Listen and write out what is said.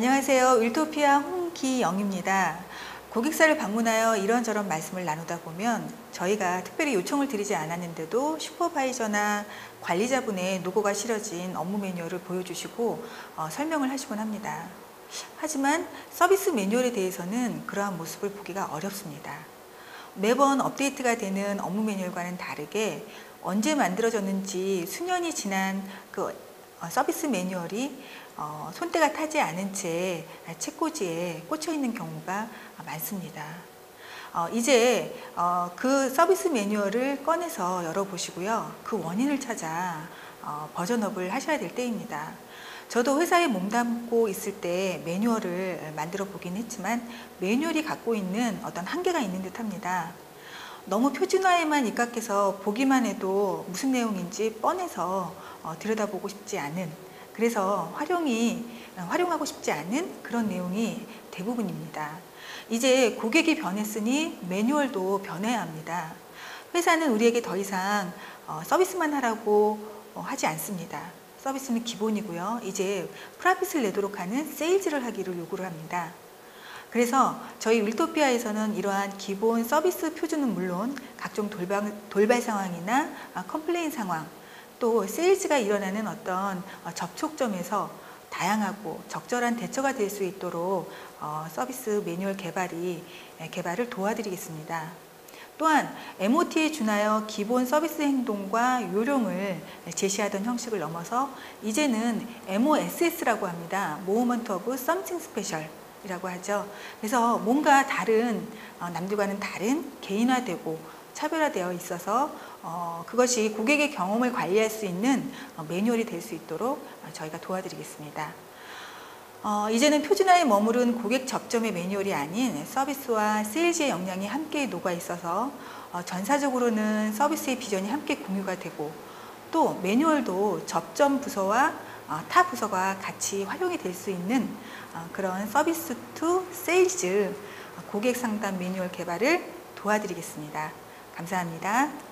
안녕하세요. 율토피아 홍기영입니다. 고객사를 방문하여 이런저런 말씀을 나누다 보면 저희가 특별히 요청을 드리지 않았는데도 슈퍼바이저나 관리자분의 노고가 실어진 업무 매뉴얼을 보여주시고 어, 설명을 하시곤 합니다. 하지만 서비스 매뉴얼에 대해서는 그러한 모습을 보기가 어렵습니다. 매번 업데이트가 되는 업무 매뉴얼과는 다르게 언제 만들어졌는지 수년이 지난 그 어, 서비스 매뉴얼이 어, 손때가 타지 않은 채 책꽂이에 꽂혀 있는 경우가 많습니다. 어, 이제 어, 그 서비스 매뉴얼을 꺼내서 열어보시고요. 그 원인을 찾아 어, 버전업을 하셔야 될 때입니다. 저도 회사에 몸담고 있을 때 매뉴얼을 만들어 보긴 했지만 매뉴얼이 갖고 있는 어떤 한계가 있는 듯 합니다. 너무 표준화에만 입각해서 보기만 해도 무슨 내용인지 뻔해서 어, 들여다보고 싶지 않은 그래서 활용이 어, 활용하고 싶지 않은 그런 내용이 대부분입니다. 이제 고객이 변했으니 매뉴얼도 변해야 합니다. 회사는 우리에게 더 이상 어, 서비스만 하라고 하지 않습니다. 서비스는 기본이고요. 이제 프라핏을 내도록 하는 세일즈를 하기를 요구를 합니다. 그래서 저희 윌토피아에서는 이러한 기본 서비스 표준은 물론 각종 돌발, 돌발 상황이나 아, 컴플레인 상황 또 세일즈가 일어나는 어떤 어, 접촉점에서 다양하고 적절한 대처가 될 수 있도록 어, 서비스 매뉴얼 개발이 개발을 도와드리겠습니다. 또한 MOT에 준하여 기본 서비스 행동과 요령을 제시하던 형식을 넘어서 이제는 MOSS라고 합니다. Movement of Something Special 이라고 하죠. 그래서 뭔가 다른 어, 남들과는 다른 개인화되고 차별화되어 있어서 어, 그것이 고객의 경험을 관리할 수 있는 어, 매뉴얼이 될 수 있도록 어, 저희가 도와드리겠습니다. 어, 이제는 표준화에 머무른 고객 접점의 매뉴얼이 아닌 서비스와 세일즈의 역량이 함께 녹아 있어서 어, 전사적으로는 서비스의 비전이 함께 공유가 되고 또 매뉴얼도 접점 부서와 어, 타 부서가 같이 활용이 될 수 있는 어, 그런 서비스 투 세일즈 고객 상담 매뉴얼 개발을 도와드리겠습니다. 감사합니다.